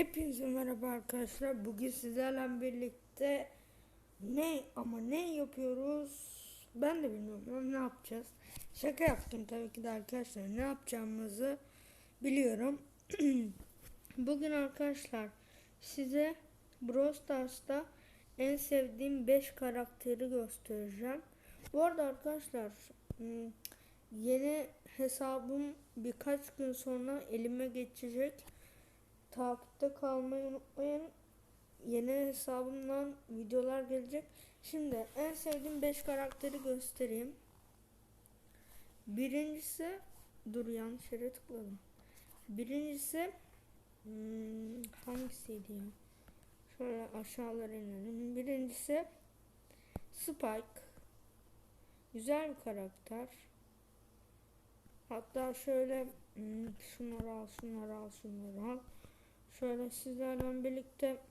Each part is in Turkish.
Hepinize merhaba arkadaşlar. Bugün sizlerle birlikte ne ama ne yapıyoruz? Ben de bilmiyorum ama ne yapacağız? Şaka yaptım tabii ki de arkadaşlar. Ne yapacağımızı biliyorum. Bugün arkadaşlar size Brawl Stars'ta en sevdiğim 5 karakteri göstereceğim. Bu arada arkadaşlar hmm, yeni hesabım birkaç gün sonra elime geçecek. Takipte kalmayı unutmayın. Yeni hesabımdan videolar gelecek. Şimdi en sevdiğim 5 karakteri göstereyim. Birincisi dur yanlış yere tıkladım. Birincisi hmm, hangisiydi ya? Şöyle aşağılara inelim. Birincisi Spike. Güzel bir karakter. Hatta şöyle hmm, şunları al, şunları al, şunları al. Şöyle sizlerle birlikte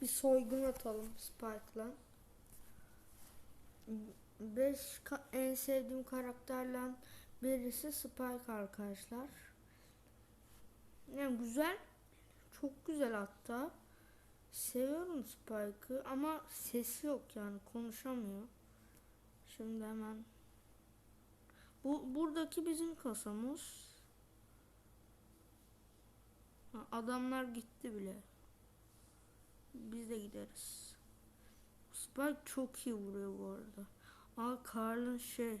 bir soygun atalım Spike'la. 5 en sevdiğim karakterle birisi Spike arkadaşlar. Yani güzel. Çok güzel hatta. Seviyorum Spike'ı ama sesi yok yani konuşamıyor. Şimdi hemen bu buradaki bizim kasamız. Adamlar gitti bile. Biz de gideriz. Spike çok iyi vuruyor bu arada. Aa Carl'ın şey.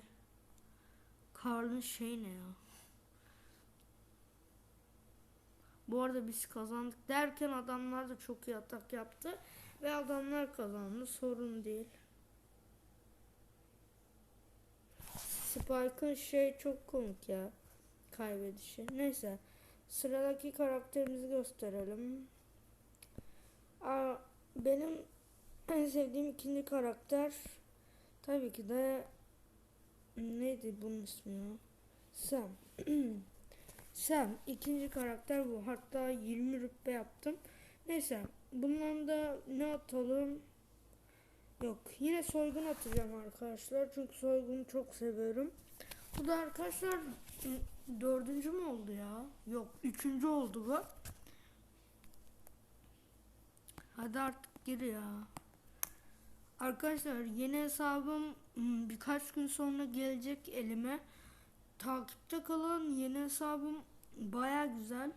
Carl'ın şey ne ya? Bu arada biz kazandık derken adamlar da çok iyi atak yaptı. Ve adamlar kazandı. Sorun değil. Spike'ın şey çok komik ya. Kaybedişi. Neyse. Sıradaki karakterimizi gösterelim. Aa, benim en sevdiğim ikinci karakter tabii ki de neydi bunun ismi ya? Sam. Sam ikinci karakter bu. Hatta 20 rütbe yaptım. Neyse bundan da ne atalım? Yok yine soygun atacağım arkadaşlar. Çünkü soygunu çok seviyorum. Bu da arkadaşlar dördüncü mü oldu ya? Yok üçüncü oldu bu. Hadi artık gir ya. Arkadaşlar yeni hesabım hmm, birkaç gün sonra gelecek elime. Takipte kalın yeni hesabım baya güzel.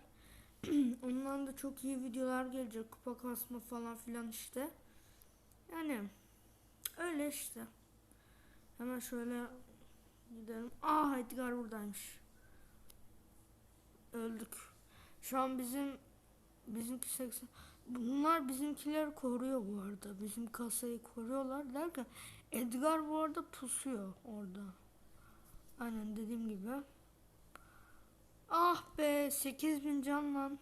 Ondan da çok iyi videolar gelecek. Kupa kasma falan filan işte. Yani öyle işte. Hemen şöyle gidelim. Aa Edgar buradaymış. Öldük. Şu an bizim bizimki 80 Bunlar bizimkileri koruyor bu arada. Bizim kasayı koruyorlar derken Edgar bu arada pusuyor orada. Aynen dediğim gibi. Ah be 8000 can lan.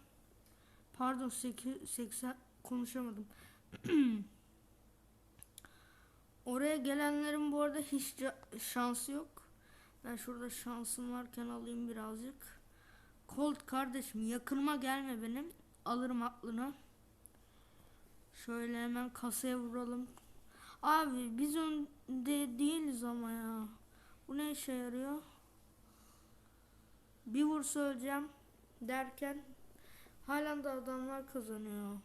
Pardon 8 80 konuşamadım. Oraya gelenlerin bu arada hiç şansı yok. Ben şurada şansım varken alayım birazcık. Colt kardeşim yakınıma gelme benim. Alırım aklını. Şöyle hemen kasaya vuralım. Abi biz önde değiliz ama ya. Bu ne işe yarıyor? Bir vursa öleceğim derken halen de adamlar kazanıyor.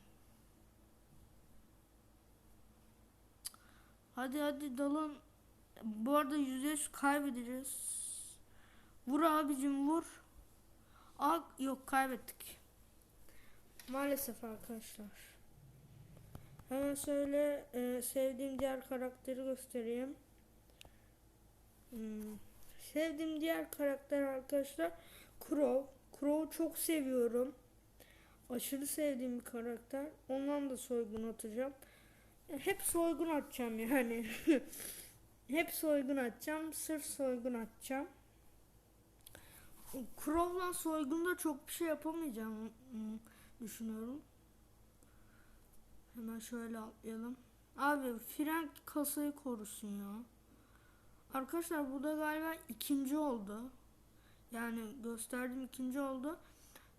Hadi hadi dalın. Bu arada yüzde kaybedeceğiz. Vur abicim vur. Aa, yok kaybettik. Maalesef arkadaşlar. Hemen şöyle e, sevdiğim diğer karakteri göstereyim. Hmm. Sevdiğim diğer karakter arkadaşlar Crow. Crow'u çok seviyorum. Aşırı sevdiğim bir karakter. Ondan da soygun atacağım. Hep soygun atacağım yani. Hep soygun atacağım. Sırf soygun atacağım. Crow'la soygunda çok bir şey yapamayacağım düşünüyorum. Hemen şöyle atlayalım. Abi Frank kasayı korusun ya. Arkadaşlar bu da galiba ikinci oldu. Yani gösterdim ikinci oldu.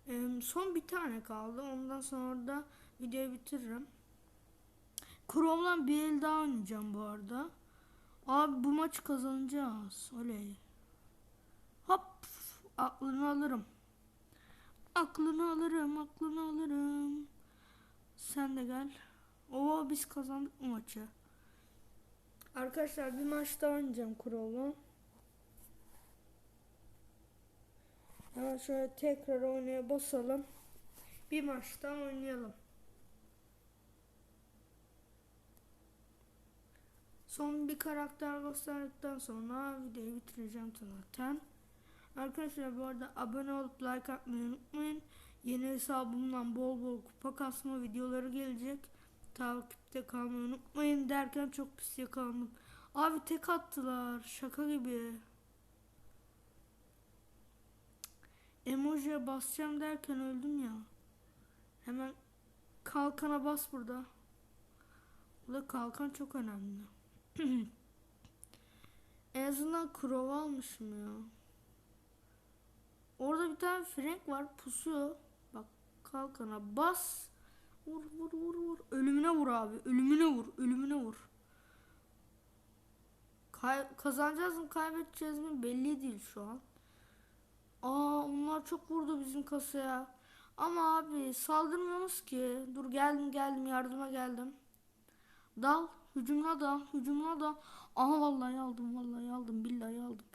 Ee, son bir tane kaldı. Ondan sonra da videoyu bitiririm. Crow'la bir el daha oynayacağım bu arada. Abi bu maç kazanacağız. Oley. Hop aklını alırım. Aklını alırım, aklını alırım. Sen de gel. Oo biz kazandık mı maçı? Arkadaşlar bir maç daha oynayacağım Kural'la. Hemen şöyle tekrar oynaya basalım. Bir maç daha oynayalım. Son bir karakter gösterdikten sonra videoyu bitireceğim zaten. Arkadaşlar bu arada abone olup like atmayı unutmayın. Yeni hesabımdan bol bol kupa kasma videoları gelecek. Takipte kalmayı unutmayın derken çok pis yakalandım. Abi tek attılar şaka gibi. Emojiye basacağım derken öldüm ya. Hemen kalkana bas burada. Burada kalkan çok önemli. en azından krova almışım ya. Orada bir tane Frank var pusuyor. Bak kalkana bas. Vur vur vur vur. Ölümüne vur abi. Ölümüne vur. Ölümüne vur. Kay kazanacağız mı kaybedeceğiz mi belli değil şu an. Aa onlar çok vurdu bizim kasaya. Ama abi saldırmıyorsunuz ki. Dur geldim geldim yardıma geldim. Dal. Hücumla dal. Hücumla dal. Aha vallahi aldım vallahi aldım billahi aldım.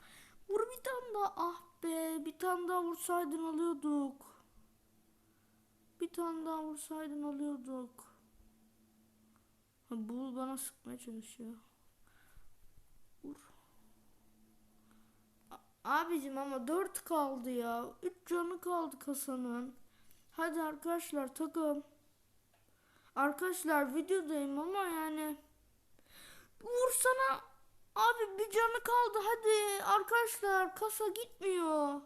Vur bir tane daha. Ah be bir tane daha vursaydın alıyorduk. Bir tane daha vursaydın alıyorduk. Ha, bu bana sıkmaya çalışıyor. Vur. Abicim ama 4 kaldı ya. 3 canı kaldı kasanın. Hadi arkadaşlar takım. Arkadaşlar videodayım ama yani vursana abi bir canı kaldı hadi arkadaşlar kasa gitmiyor.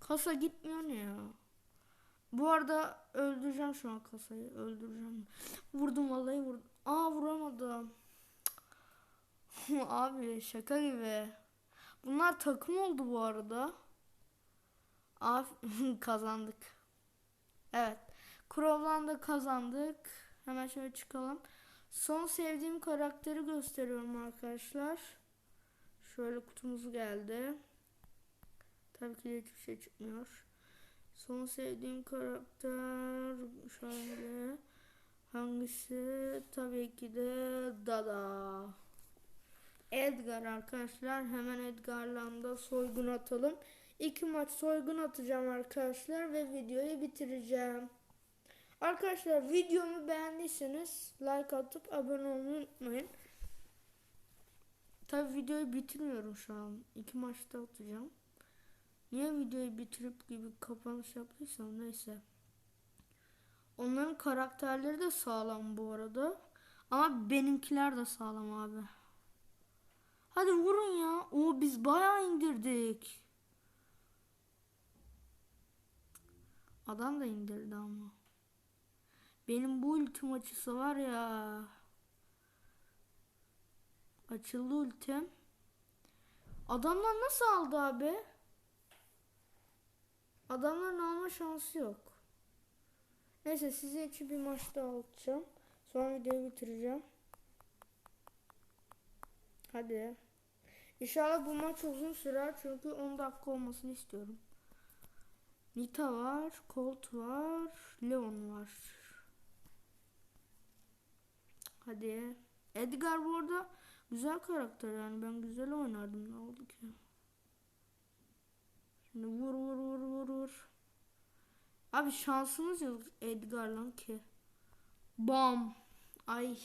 Kasa gitmiyor ne ya? Bu arada öldüreceğim şu an kasayı öldüreceğim. Vurdum vallahi vurdum. Aa vuramadım. abi şaka gibi. Bunlar takım oldu bu arada. Af kazandık. Evet. Da kazandık. Hemen şöyle çıkalım. Son sevdiğim karakteri gösteriyorum arkadaşlar. Şöyle kutumuz geldi. Tabii ki hiçbir şey çıkmıyor. Son sevdiğim karakter şöyle. Hangisi? Tabii ki de Dada. Edgar arkadaşlar. Hemen Edgar'la da soygun atalım. İki maç soygun atacağım arkadaşlar ve videoyu bitireceğim. Arkadaşlar videomu beğendiyseniz like atıp abone olmayı unutmayın. Tabi videoyu bitirmiyorum şu an. İki maçta atacağım. Niye videoyu bitirip gibi kapanış yaptıysam neyse. Onların karakterleri de sağlam bu arada. Ama benimkiler de sağlam abi. Hadi vurun ya. O biz bayağı indirdik. Adam da indirdi ama. Benim bu ultim açısı var ya. Açıldı ultim. Adamlar nasıl aldı abi? Adamların alma şansı yok. Neyse size için bir maç daha atacağım. Sonra videoyu bitireceğim. Hadi. İnşallah bu maç uzun sürer çünkü 10 dakika olmasını istiyorum. Nita var, Colt var, Leon var. Hadi. Edgar bu arada güzel karakter yani ben güzel oynardım ne oldu ki? Şimdi vur vur vur vur vur. Abi şansımız yok Edgar'la ki. Bam. Ay.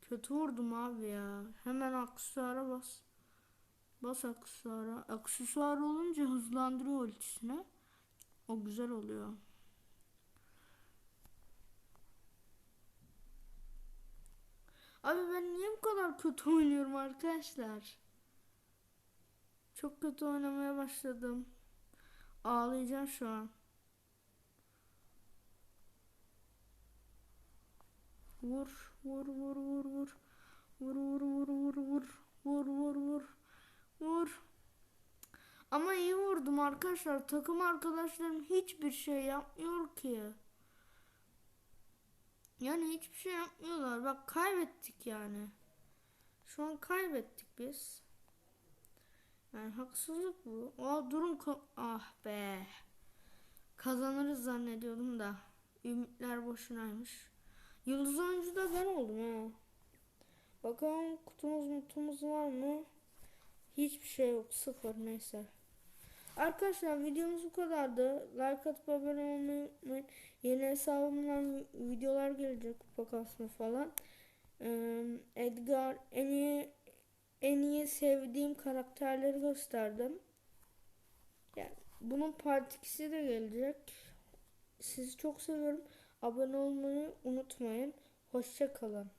Kötü vurdum abi ya. Hemen aksesuara bas. Bas aksesuara. Aksesuar olunca hızlandırıyor ultisine. O güzel oluyor. Abi ben niye bu kadar kötü oynuyorum arkadaşlar? Çok kötü oynamaya başladım. Ağlayacağım şu an. Vur, vur, vur, vur, vur. Vur, vur, vur, vur, vur. Vur, vur, vur. Vur. Ama iyi vurdum arkadaşlar. Takım arkadaşlarım hiçbir şey yapmıyor ki. Yani hiçbir şey yapmıyorlar. Bak kaybettik yani. Şu an kaybettik biz. Yani haksızlık bu. Aa durun ah be. Kazanırız zannediyordum da. Ümitler boşunaymış. Yıldız oyuncu da ben oldum ha. Bakalım kutumuz mutumuz var mı? Hiçbir şey yok. Sıfır neyse. Arkadaşlar videomuz bu kadardı. Like atıp abone olmayı unutmayın. Yeni hesabımdan vi- videolar gelecek. Kupa kasma falan. Edgar en iyi en iyi sevdiğim karakterleri gösterdim. Yani bunun part 2'si de gelecek. Sizi çok seviyorum. Abone olmayı unutmayın. Hoşça kalın.